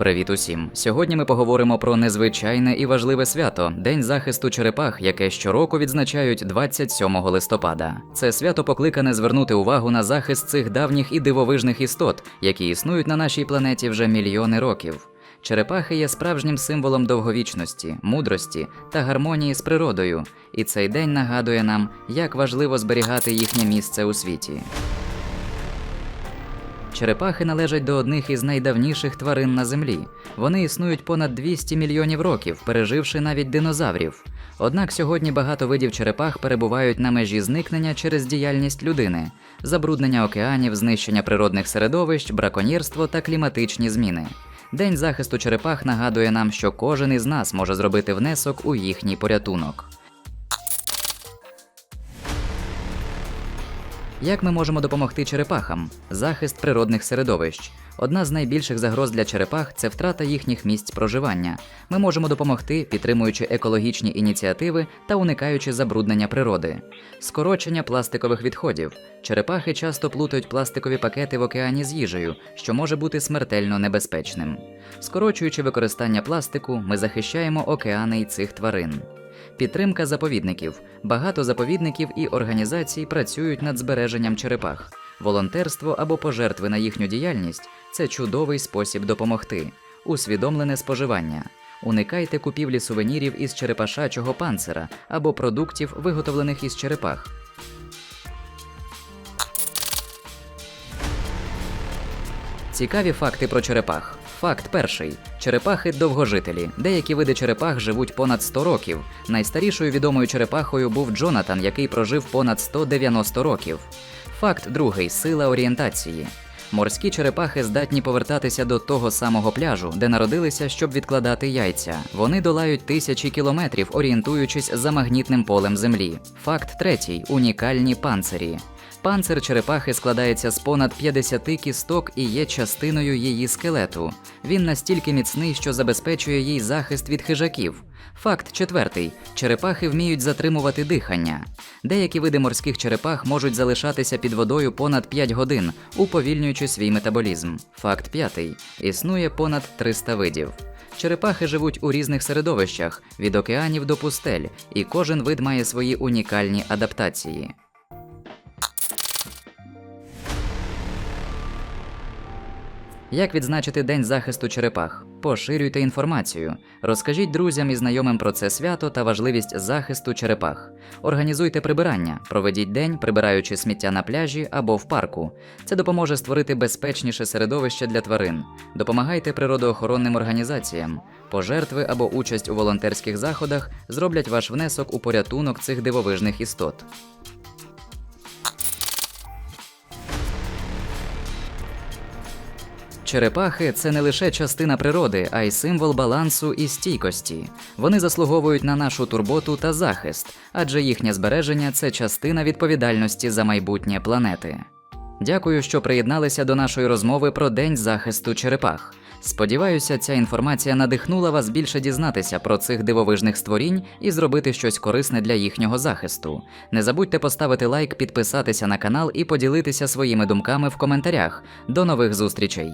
Привіт усім! Сьогодні ми поговоримо про незвичайне і важливе свято День захисту черепах, яке щороку відзначають 27 листопада. Це свято покликане звернути увагу на захист цих давніх і дивовижних істот, які існують на нашій планеті вже мільйони років. Черепахи є справжнім символом довговічності, мудрості та гармонії з природою, і цей день нагадує нам, як важливо зберігати їхнє місце у світі. Черепахи належать до одних із найдавніших тварин на землі. Вони існують понад 200 мільйонів років, переживши навіть динозаврів. Однак сьогодні багато видів черепах перебувають на межі зникнення через діяльність людини, забруднення океанів, знищення природних середовищ, браконьєрство та кліматичні зміни. День захисту черепах нагадує нам, що кожен із нас може зробити внесок у їхній порятунок. Як ми можемо допомогти черепахам? Захист природних середовищ. Одна з найбільших загроз для черепах це втрата їхніх місць проживання. Ми можемо допомогти, підтримуючи екологічні ініціативи та уникаючи забруднення природи. Скорочення пластикових відходів. Черепахи часто плутають пластикові пакети в океані з їжею, що може бути смертельно небезпечним. Скорочуючи використання пластику, ми захищаємо океани й цих тварин. Підтримка заповідників. Багато заповідників і організацій працюють над збереженням черепах. Волонтерство або пожертви на їхню діяльність це чудовий спосіб допомогти. Усвідомлене споживання. Уникайте купівлі сувенірів із черепашачого панцира або продуктів, виготовлених із черепах. Цікаві факти про черепах. Факт перший: черепахи довгожителі. Деякі види черепах живуть понад 100 років. Найстарішою відомою черепахою був Джонатан, який прожив понад 190 років. Факт другий сила орієнтації. Морські черепахи здатні повертатися до того самого пляжу, де народилися, щоб відкладати яйця. Вони долають тисячі кілометрів, орієнтуючись за магнітним полем землі. Факт третій унікальні панцирі. Панцир черепахи складається з понад 50 кісток і є частиною її скелету. Він настільки міцний, що забезпечує їй захист від хижаків. Факт четвертий: черепахи вміють затримувати дихання. Деякі види морських черепах можуть залишатися під водою понад 5 годин, уповільнюючи свій метаболізм. Факт п'ятий: існує понад 300 видів. Черепахи живуть у різних середовищах від океанів до пустель, і кожен вид має свої унікальні адаптації. Як відзначити День захисту черепах? Поширюйте інформацію, розкажіть друзям і знайомим про це свято та важливість захисту черепах. Організуйте прибирання, проведіть день, прибираючи сміття на пляжі або в парку. Це допоможе створити безпечніше середовище для тварин. Допомагайте природоохоронним організаціям. Пожертви або участь у волонтерських заходах зроблять ваш внесок у порятунок цих дивовижних істот. Черепахи це не лише частина природи, а й символ балансу і стійкості. Вони заслуговують на нашу турботу та захист, адже їхнє збереження це частина відповідальності за майбутнє планети. Дякую, що приєдналися до нашої розмови про День захисту черепах. Сподіваюся, ця інформація надихнула вас більше дізнатися про цих дивовижних створінь і зробити щось корисне для їхнього захисту. Не забудьте поставити лайк, підписатися на канал і поділитися своїми думками в коментарях. До нових зустрічей!